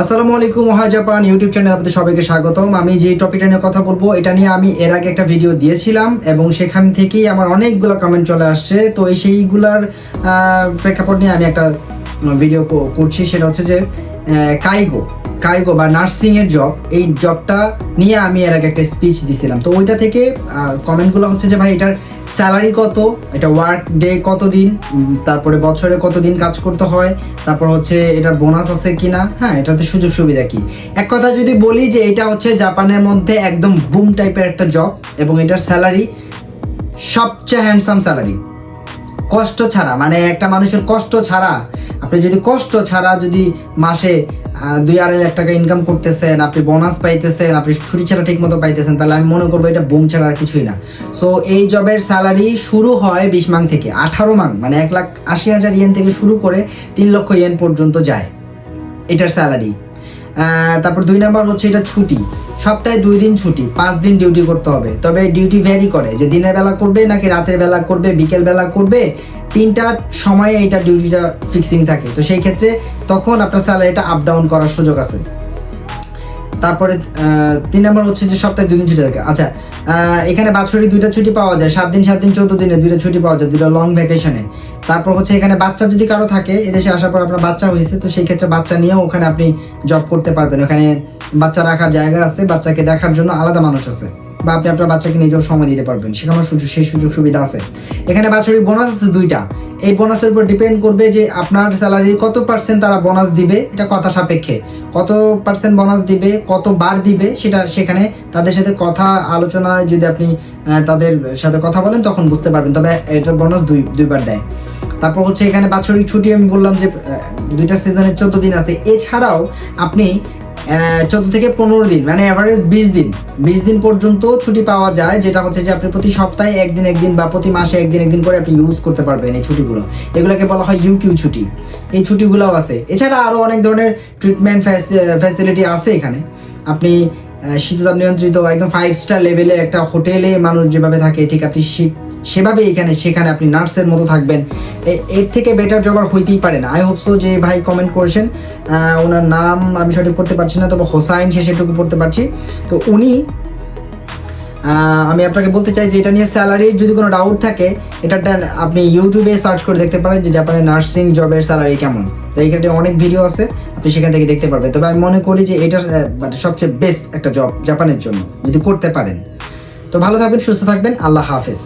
আসসালামু আলাইকুম ওহা Japan YouTube channel আপনাদের সবাইকে স্বাগতম। আমি যে টপিকটা নিয়ে কথা বলব, এটা নিয়ে আমি এর আগে একটা ভিডিও দিয়েছিলাম এবং সেখান থেকেই আমার অনেকগুলো কমেন্ট চলে আসছে। তো সেইগুলার প্রেক্ষাপট নিয়ে আমি একটা ভিডিও করছি। সেটা হচ্ছে যে কাইগো। কাইগো বা নার্সিং এর জব এই জবটা নিয়ে আমি এর আগে একটা স্পিচ দিছিলাম। তো ওইটা থেকে কমেন্টগুলো হচ্ছে যে ভাই এটার স্যালারি কত এটা ওয়ার্ক ডে কতদিন উম, তারপরে বছরে কতদিন কাজ করতে হয় তারপর হচ্ছে এটার বোনাস আছে কিনা হ্যাঁ এটাতে সুযোগ সুবিধা কি? এক কথা যদি বলি যে এটা হচ্ছে জাপানের মধ্যে একদম বুম টাইপের একটা জব এবং এটার স্যালারি সবচেয়ে হ্যান্ডসাম স্যালারি কষ্ট ছাড়া মানে একটা মানুষের কষ্ট ছাড়া আপনি যদি কষ্ট ছাড়া যদি মাসে দুই আড়াই লাখ টাকা ইনকাম করতেছেন, আপনি বোনাস পাইতেছেন, আপনি ছুটি ছাড়া ঠিক মতো পাইতেছেন, তাহলে আমি মনে করব এটা বুম ছাড়া আর কিছুই না। সো এই জবের স্যালারি শুরু হয় বিশ মাং থেকে, আঠারো মাং মানে এক লাখ আশি হাজার ইয়েন থেকে শুরু করে তিন লক্ষ ইয়েন পর্যন্ত যায়, এটার স্যালারি তারপর দুই নাম্বার হচ্ছে এটা ছুটি। সপ্তাহে দুই দিন ছুটি, পাঁচ দিন ডিউটি করতে হবে। তবে ডিউটি ভ্যারি করে, যে দিনের বেলা করবে নাকি রাতের বেলা করবে, বিকেল বেলা করবে, তিনটা সময়ে এটা ডিউটিটা ফিক্সিং থাকে। তো সেই ক্ষেত্রে তখন আপনার স্যালারিটা আপ ডাউন করার সুযোগ আছে। তারপরে তিন নম্বর হচ্ছে যে সপ্তাহে দুদিন ছুটি থাকে। আচ্ছা এখানে বাৎসরিক দুইটা ছুটি পাওয়া যায়, সাত দিন সাত দিন, চোদ্দ দিনে দুইটা ছুটি পাওয়া যায়, দুইটা লং ভ্যাকেশনে তারপর হচ্ছে এখানে বাচ্চা যদি কারও থাকে, এদেশে আসার পর আপনার বাচ্চা হয়েছে, তো সেই ক্ষেত্রে বাচ্চা নিয়েও ওখানে আপনি জব করতে পারবেন। ওখানে বাচ্চা রাখার জায়গা আছে, বাচ্চাকে দেখার জন্য আলাদা মানুষ আছে। বা আপনি আপনার বাচ্চাকে নিজেও সময় দিতে পারবেন, সেখানেও সুযোগ, সেই সুযোগ সুবিধা আছে। এখানে বাৎসরিক বোনাস আছে দুইটা। এই বোনাসের উপর ডিপেন্ড করবে যে আপনার স্যালারির কত পার্সেন্ট তারা বোনাস দিবে, এটা কথা সাপেক্ষে। কত পার্সেন্ট বোনাস দিবে, কত বার দিবে, সেটা সেখানে তাদের সাথে কথা, আলোচনায় যদি আপনি তাদের সাথে কথা বলেন, তখন বুঝতে পারবেন। তবে এটার বোনাস দুই, দুইবার দেয়। তারপর হচ্ছে এখানে বাৎসরিক ছুটি আমি বললাম যে দুইটা সিজনের চোদ্দ দিন আছে। এছাড়াও আপনি চোদ্দ থেকে পনেরো দিন মানে অ্যাভারেজ বিশ দিন। বিশ দিন পর্যন্ত ছুটি পাওয়া যায়, যেটা হচ্ছে যে আপনি প্রতি সপ্তাহে একদিন একদিন বা প্রতি মাসে একদিন একদিন করে আপনি ইউজ করতে পারবেন এই ছুটিগুলো। এগুলোকে বলা হয় ইউকিউ ছুটি। এই ছুটিগুলোও আছে। এছাড়া আরও অনেক ধরনের ট্রিটমেন্ট ফ্যাসিলিটি আছে এখানে। আপনি শীততাপ নিয়ন্ত্রিত একদম ফাইভ স্টার লেভেলে একটা হোটেলে মানুষ যেভাবে থাকে, ঠিক আপনি সে- সেভাবে এখানে সেখানে আপনি নার্সের মতো থাকবেন। এর থেকে বেটার জব আর হইতেই পারে না। আই হোপসো যে ভাই কমেন্ট করেছেন ওনার নাম আমি সঠিক পড়তে পারছি না, তবে হোসাইন সে সেটুকু পড়তে পারছি। তো উনি আমি আপনাকে বলতে চাই যে এটা নিয়ে স্যালারির যদি কোনো ডাউট থাকে, এটা আপনি ইউটিউবে সার্চ করে দেখতে পারেন যে জাপানের নার্সিং জবের স্যালারি কেমন। তো এইখানে অনেক ভিডিও আছে। আপনি সেখান থেকে দেখতে পারবেন। তবে আমি মনে করি যে এটা মানে সবচেয়ে বেস্ট একটা জব জাপানের জন্য, যদি করতে পারেন। তো ভালো থাকবেন, সুস্থ থাকবেন, আল্লাহ হাফেজ।